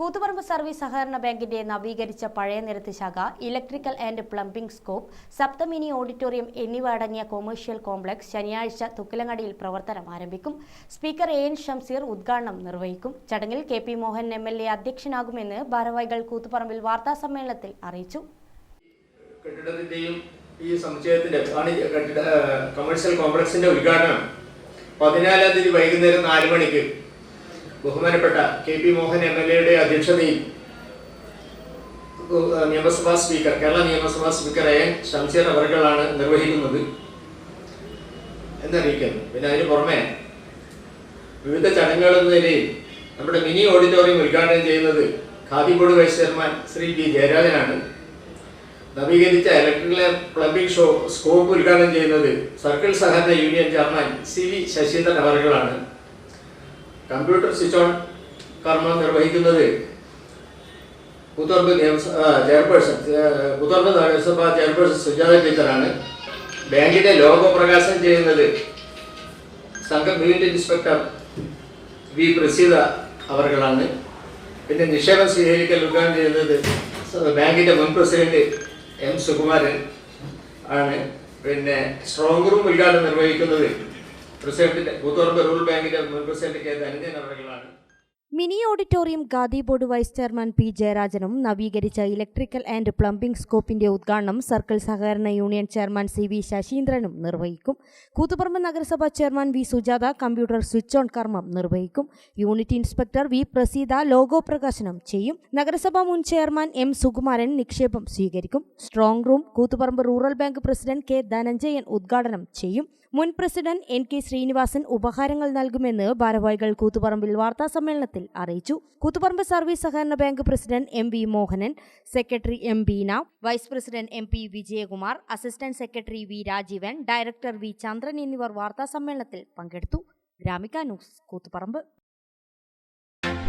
Koothuparamba service സഹകരണ ബാങ്കിന്റെ നവീകരിച്ച പഴയ നിരത്ത് ശാഖ ഇലക്ട്രിക്കൽ ആൻഡ് പ്ലംബിംഗ് സ്കോപ്പ് സപ്തമിനി ഓഡിറ്റോറിയം എന്നിവ അടങ്ങിയ കൊമേഴ്ഷ്യൽ കോംപ്ലക്സ് ശനിയാഴ്ച തുക്കിലങ്ങടിയിൽ പ്രവർത്തനം ആരംഭിക്കും. സ്പീക്കർ എ എൻ ഷംസീർ ഉദ്ഘാടനം നിർവഹിക്കും. ചടങ്ങിൽ K P Mohan M L A അധ്യക്ഷനാകുമെന്ന് ഭാരവാഹികൾ കൂത്തുപറമ്പിൽ വാർത്താസമ്മേളനത്തിൽ അറിയിച്ചു. ഈ സമുച്ചയത്തിന്റെ കമേഴ്ഷ്യൽ കോംപ്ലക്സിന്റെ ഉദ്ഘാടനം പതിനാലാം തീയതി വൈകുന്നേരം നാല് മണിക്ക് ബഹുമാനപ്പെട്ട K P Mohan M L എയുടെ അധ്യക്ഷതയിൽ നിയമസഭാ സ്പീക്കർ കേരള നിയമസഭാ സ്പീക്കർ ശംസീർ അവറുകളാണ് നിർവഹിക്കുന്നത്. എന്നറിയിക്കുന്നു പിന്നെ അതിന് പുറമെ വിവിധ ചടങ്ങുകൾ നിലയിൽ നമ്മുടെ മിനി ഓഡിറ്റോറിയം ഉദ്ഘാടനം ചെയ്യുന്നത് Khadi board vice chairman Shri P ജയരാജനാണ്. നവീകരിച്ച ഇലക്ട്രിക്കൽ പ്ലംബിംഗ് ഷോ സ്കോപ്പ് ഉദ്ഘാടനം ചെയ്യുന്നത് സർക്കിൾ സഹകരണ union chairman C V Saseendran അവറുകളാണ്. Computer switch on കർമ്മം നിർവഹിക്കുന്നത് നിയമസഭ ചെയർപേഴ്സൺ പുതുർബ് നഗരസഭ ചെയർപേഴ്സൺ സുജാത ടീച്ചറാണ്. ബാങ്കിന്റെ ലോഗോ പ്രകാശനം ചെയ്യുന്നത് സംഘം ഫീൽഡ് ഇൻസ്പെക്ടർ വി പ്രസീത അവർകളാണ് പിന്നെ നിക്ഷേപം സ്വീകരിക്കൽ ഉദ്ഘാടനം ചെയ്യുന്നത് ബാങ്കിന്റെ മുൻ പ്രസിഡന്റ് എം സുകുമാരൻ ആണ്. പിന്നെ സ്ട്രോങ് റൂം ഉദ്ഘാടനം നിർവഹിക്കുന്നത് റൂറൽ ബാങ്കിന്റെ mini auditorium Khadi board vice chairman P ജയരാജനും നവീകരിച്ച ഇലക്ട്രിക്കൽ ആൻഡ് പ്ലംബിംഗ് സ്കോപ്പിന്റെ ഉദ്ഘാടനം സർക്കിൾ സഹകരണ യൂണിയൻ ചെയർമാൻ സി വി ശശീന്ദ്രനും നിർവഹിക്കും. കൂത്തുപറമ്പ് നഗരസഭ chairman V Sujatha computer switch on കർമ്മം നിർവഹിക്കും. Unit inspector V Praseetha logo പ്രകാശനം ചെയ്യും. നഗരസഭ മുൻ ചെയർമാൻ എം സുകുമാരൻ നിക്ഷേപം സ്വീകരിക്കും. Strong room Koothuparamba rural bank president K Dhananjayan ഉദ്ഘാടനം ചെയ്യും. മുൻ പ്രസിഡന്റ് എൻ കെ ശ്രീനിവാസൻ ഉപഹാരങ്ങൾ നൽകുമെന്ന് ഭാരവാഹികൾ കൂത്തുപറമ്പിൽ വാർത്താസമ്മേളനത്തിൽ അറിയിച്ചു. കൂത്തുപറമ്പ് സർവീസ് സഹകരണ bank president M V Mohanan secretary M Beena vice president M P Vijayakumar assistant secretary V Rajeevan director V Chandran എന്നിവർ വാർത്താസമ്മേളനത്തിൽ പങ്കെടുത്തു. Gramika news Koothuparamba.